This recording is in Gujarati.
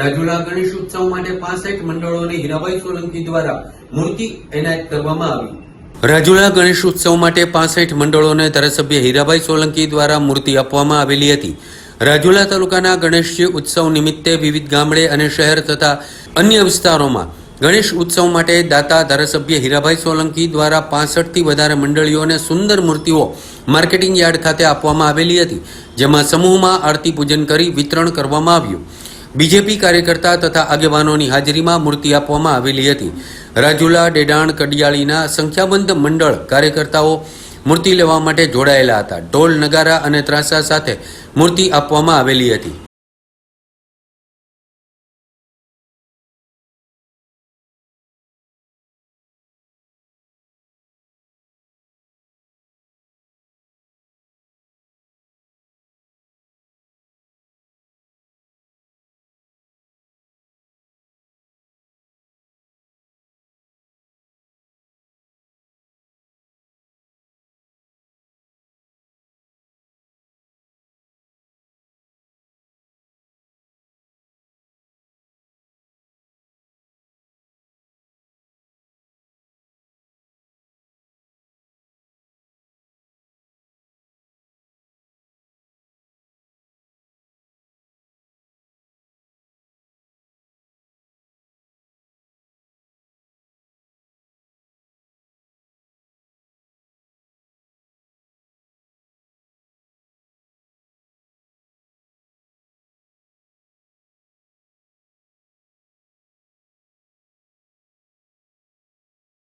રાજુલા ગણેશ ઉત્સવ માટે પાસઠ મંડળોને હીરાભાઈ સોલંકી દ્વારા મૂર્તિ એનાયત કરવામાં આવી. રાજુલા ગણેશ ઉત્સવ માટે પાસઠ મંડળોને ધારાસભ્ય હીરાભાઈ સોલંકી દ્વારા મૂર્તિ આપવામાં આવેલી હતી. રાજુલા તાલુકાના ગણેશજી ઉત્સવ નિમિત્તે વિવિધ ગામડે અને શહેર તથા અન્ય વિસ્તારોમાં ગણેશ ઉત્સવ માટે દાતા ધારાસભ્ય હીરાભાઈ સોલંકી દ્વારા પાસઠથી વધારે મંડળીઓને સુંદર મૂર્તિઓ માર્કેટિંગ યાર્ડ ખાતે આપવામાં આવેલી હતી, જેમાં સમૂહમાં આરતી પૂજન કરી વિતરણ કરવામાં આવ્યું. બીજેપી કાર્યકર્તા તથા આગેવાનોની હાજરીમાં મૂર્તિ આપવામાં આવેલી હતી. રાજુલા, ડેડાણ, કડિયાળીના સંખ્યાબંધ મંડળ કાર્યકર્તાઓ મૂર્તિ લેવા માટે જોડાયેલા હતા. ઢોલ, નગારા અને ત્રાસા સાથે મૂર્તિ આપવામાં આવેલી હતી.